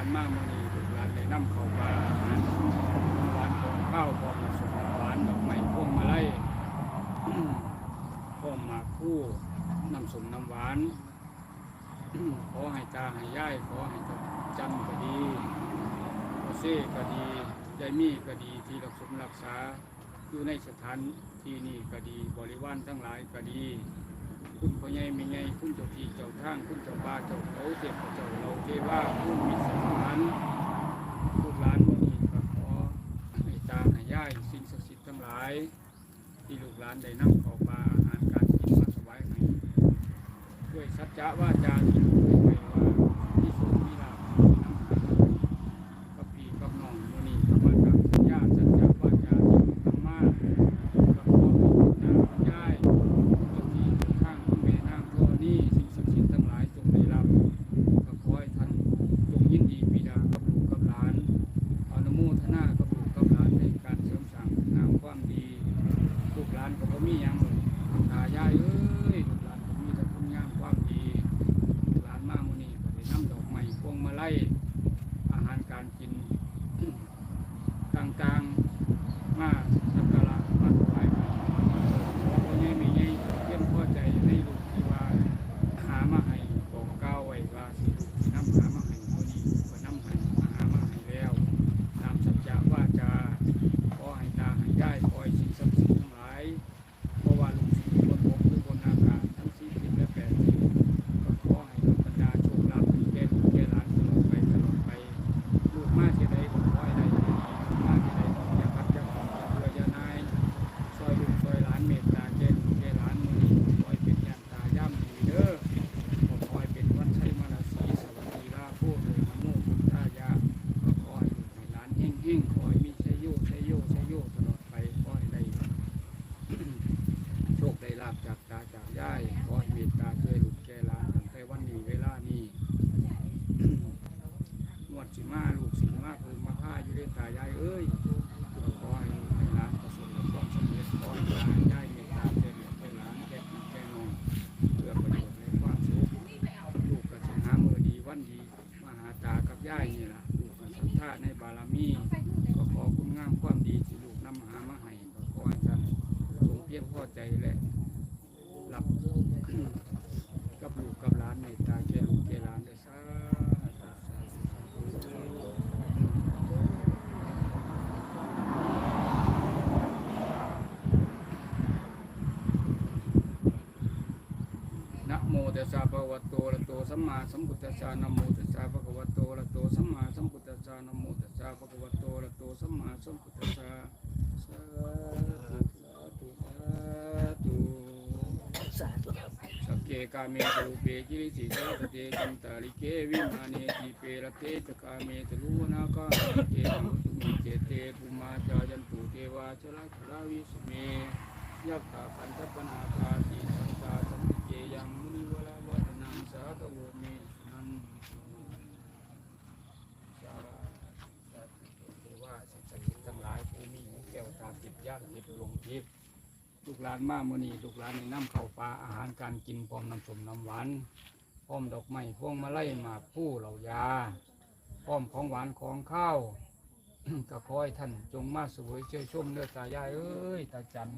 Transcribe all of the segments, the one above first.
านมากมื่อนี้ลูกหลานได้นำเข้ามาหารหวานของข้าวพร้อมสุขหวานดอกไม้พวงมาลัยพร้อมหมากคู่น้ำสมน้ำหวาน ขอให้ตาให้ย่ายขอให้จำก็ดีโอเซ่ก็ดียายมี่ก็ดีที่รักสมรักษาอยู่ในสถานที่นี้ก็ดีบริวารทั้งหลายก็ดี คุณพ่อใหญ่ไม่ใหญ่คุณเจ้าที่เจ้าทางคุณเจ้าป่าเจ้าเขาเจ็บเจ้าเราเทว่าคุณมีสมานลูกหลานวันนี้ก็ขอให้ตาให้ย่ายสิ่งศักดิ์สิทธิ์ทั้งหลาย ที่ลูกหลานได้นำเข้ามาอาหารการกินมาสบายให้ด้วยสัจจะว่าจาที่ลูกได้ไว้ว่าที่สูงมีลาภนำหากับพี่กับน้องวันนี้ก็มาทำสัญญาสัจจะว่าจาที่ลูกทำมาก็ขอให้คุณตาคุณยายเจ้าที่เจ้าทางคุณแม่นางธรณีสิ่งศักดิ์สิทธิ์ทั้งหลายจงได้รับก็ขอให้ท่านจงยินดีปีดากับลูกกับหลานอนุโมทนากับลูกกับหลานในการเสริมสร้างคุณงามความดี ลูกหลานก็บ่มีหยังหรอกตายายเอ้ยลูกหลานก็มีแต่คุณงามความดีลูกหลานมามื้อนี้ก็ได้นำดอกไม้พวงมาลัยอาหารการกิน ต่างๆมาสักการะมาถวายให้ขอพ่อใหญ่แม่ใหญ่เพียงพอใจในลูกที่ว่าหามาให้บอกกล่าวไว้ว่าสิลูกสินำหามาให้มื้อนี้ก็นำให้มาหามาให้แล้วตามสัจจะว่าจา ขอให้ตาให้ยายขอให้สิ่งศักดิ์สิทธิ์ทั้งหลาย เพราะว่าลุงสิงห์บนบกหรือบนอากาศทั้งสี่ทิศและแปดทิศก็ขอให้ดวงบรรดาโชคลาภแก่ลูกแก่หลานตลอดไปตลอดไป ลูกมาที่ใดก็ขอให้ได้ดีมาที่ใดก็อย่าพัดอย่าของอย่าเบื่ออย่านายซอยลูกซอยหลานเมตตาแก่ลูกแก่หลานมือนี้ขอให้เป็นยันตาย่ำดีเด้อขอให้เป็นวันชัยมรสีสวัสดีลาโพดเลยมโนพุทธายา ก็ขอให้ลูกให้หลานเฮงเฮงๆขอให้มีชัยโยชัยโยชัยโยตลอดไปขอให้ได้ โชคได้ลาบจากตาจากยายขอให้เมตตาช่วยลูกแก่หลานตั้งแต่วันนี้เวลานี้ นวดสิมาลูกสิมาเพิ่ง มาพาอยู่เด้ตายายเอ้ยก็ขอให้ลูกให้หลานประสบความสำเร็จขอให้ตายายเมตตาแก่ลูกแก่หลานแก่พี่แก่นองเพื่อประโยชน์ในความสุขลูกก็สิหามือดีวันดีมาหาตากับยายนี่ล่ะลูกก็ศรัทธาในบารมีก็ขอคุณงามความดีที่ลูกนำหามาให้ก็ขอให้ท่านทรงเพียงพอใจและรับ กับลูกกับหลานในตาแก่ลูกแก่หลานได้สาธุสาธุสาธุนะ โมตัสสะภะคะวะโตอะระโตสัมมาสัมพุทธัสสะนะโมตัสสะภะคะวะโตอะระโตสัมมาสัมพุทธัสสะนะโมตัสสะภะคะวะโตอะระโตสัมมาสัมพุทธัสสะสาธุสาธุสาธุสักเกกาเมตุรูเปจิริสิสาตเตจันตาริเกวิมาเนติเปรเตตกาเมตลูนาคาเกตุมิเจเตภูมาจายันตุเทวาชลาชลาวิสเมยักขาคันตปนาคาติสันตา ยังมุนิวลาวัฒนังสาตวเมนันสาราสาธุเทวาสิ่งศักดิ์สิทธิ์ทั้งหลายผู้มีหูแก้วตาติดย่างติดดวงทิพย์ลูกหลานมามื่อนี้ลูกหลานในน้ำข้าวปลาอาหารการกินพร้อมน้ำสมน้ำหวานพร้อมดอกไม้พวงมาลัยมาผู้เหล่ายาพร้อมของหวานของข้าวก็ขอให้ท่านจงมาสวยเชื่อชมเด้อตายายเอ้ยตาจัน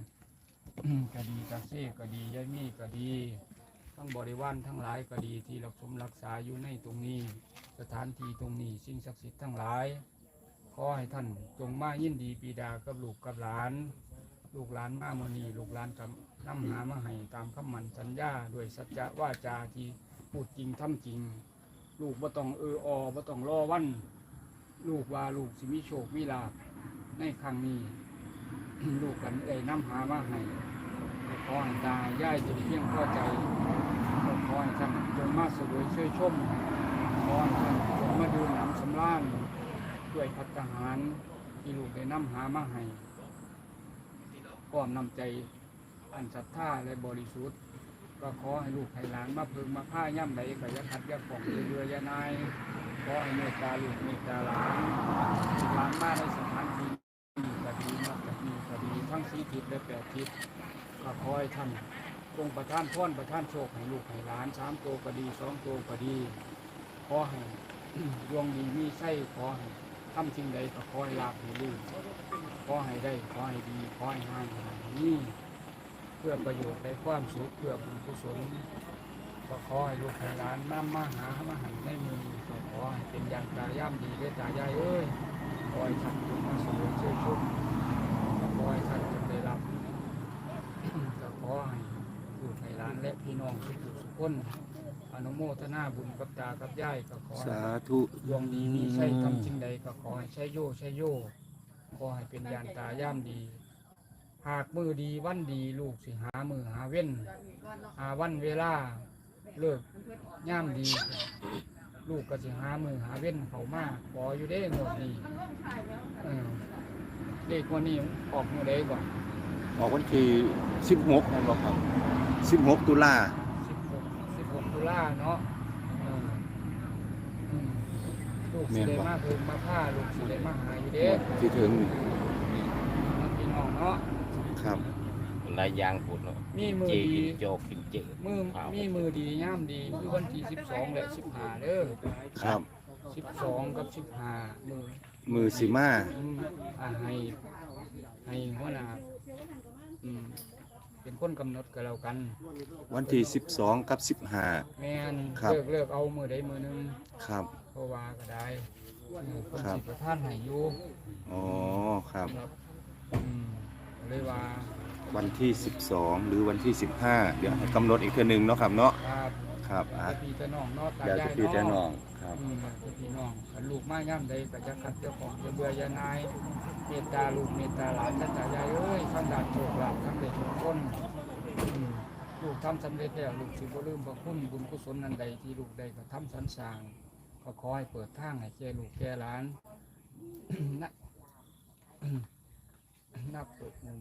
ก็ดีตาเซ่ก็ดียายมี่ก็ดี ทั้งบริวารทั้งหลายก็ดีที่รักสมรักษาอยู่ในตรงนี้ สถานที่ตรงนี้สิ่งศักดิ์สิทธิ์ทั้งหลาย ขอให้ท่านจงมายินดีปีดากับลูกกับหลาน ลูกหลานมาโมนีลูกหลานกับนำหามาให้ตามคำมันสัญญาด้วยสัจจะว่าจาที่พูดจริงทำจริง ลูกบ่ต้องเอออบ่ต้องรอวัน ลูกว่าลูกสิมีโชคมีลาภในครั้งนี้ ลูกกันได้น้ำหามาให้ก็ขอให้ตาย่ายจงเพียงพอใจ อให้ท่านจงมาสวยช่วยชมขอให้ท่านจงมาดูหนำสำราญด้วยพัฒหารที่ลูกได้นำหามาให้พร้อมนำใจอันศรัทธาและบริสุทธิ์ ก็ขอให้ลูกให้หลานมาเพึงมาผ้าย่ำใดก็อยาขัดยาของเรือยานายขอให้เมตตาลูกเมตตาหลานหลานมาในสถานที่นี้ก็ดีนอกจากนี้ก็ดีทั้งสีทิศและแปดทิศก็ขอให้ท่าน จงประทานพรประทานโชคให้ลูกให้หลานสามตัวก็ดีสองตัวก็ดีขอให้ดวงดีมีไส้ขอให้ทำสิ่งใดก็ขอให้ลาภให้ลื่นขอให้ได้ขอให้ดีขอให้งานให้นี่เพื่อประโยชน์ในความสุขเพื่อบุญกุศลก็ขอให้ลูกให้หลานน้ำมาหามาหันในมือก็ขอให้เป็นอย่างตาย่ำดีได้ตายายเอ้ยขอให้ท่านจงมาสวยเชื่อชมก็ขอให้ท่านจงได้รับ ก็ขอให้ลูกให้หลา นและพี่น้องทุกๆทุกคนอนุโมทนาบุญกับตากับยายก็ขอให้ สาธุดวงดีมีใช่ทำสิ่งใดก็ขอให้ใช้โยใช้โยขอให้เป็นยานตาย่ามดี หากมือดีวันดีลูกสิหามือหาเว้น หาวันเวลาเลิกย่ามดี ลูกก็สิหามือหาเว้นเขามาบออยู่ได้หมดนี่เออเลขวันนี้ออกมือใดก่อน ออกวันที่16นั่นบ่ครับ16ตุลาสิบหกสิบหกตุลาเนาะเอออืมลูกสิได้มาเพิ่มมาผ้าลูกสิได้มาหาอยู่เด้ที่ถึงนี่มันพี่น้องเนาะ ครับลายยางผุดเนาะมีมือเจดี กินโจกกินเจมือมีมือดีย่ามดีคือวันที่สิบสองและสิบห้าเด้อครับ สิบสองกับสิบห้ามือมือสิมา อืมอ่าให้ให้หัวหน้า อืมเป็นคนกำหนดกับเรากัน วันที่ 12 กับแม่นครับ เลิกเลิกเอามือใดมือหนึง15ครับ เพราะว่าก็ได้เออคนครับ สิประท่านให้อยู่อ๋อครับ ครับอืมเลยว่าวันที่ 12 หรือวันที่ 15 เดี๋ยวให้กำหนดอีกเทื่อหนึงเนาะครับเนาะครับครับอะจะพี่จะน้องเนาะตาเดี๋ยวยาจะยพี่จะน้เนาะองครับ อืมจะพี่น้องคันลูกมาย่ำใดก็จะขัดเจ้าของจะเบื่ออยานาย เมตตาลูกเมตตาหลานจะตายายเอ้ยข้านดานโชคลาภทั้งเด็กทุกคนลูกทำสำเร็จแล้วลูกสิบ่ลืมพระคุณบุญกุศลนันใดที่ลูกได้ก็ทำสรรสางก็ขอให้เปิดทางให้แก่ลูกแก่หลานนับนับเปิดหนึ่ง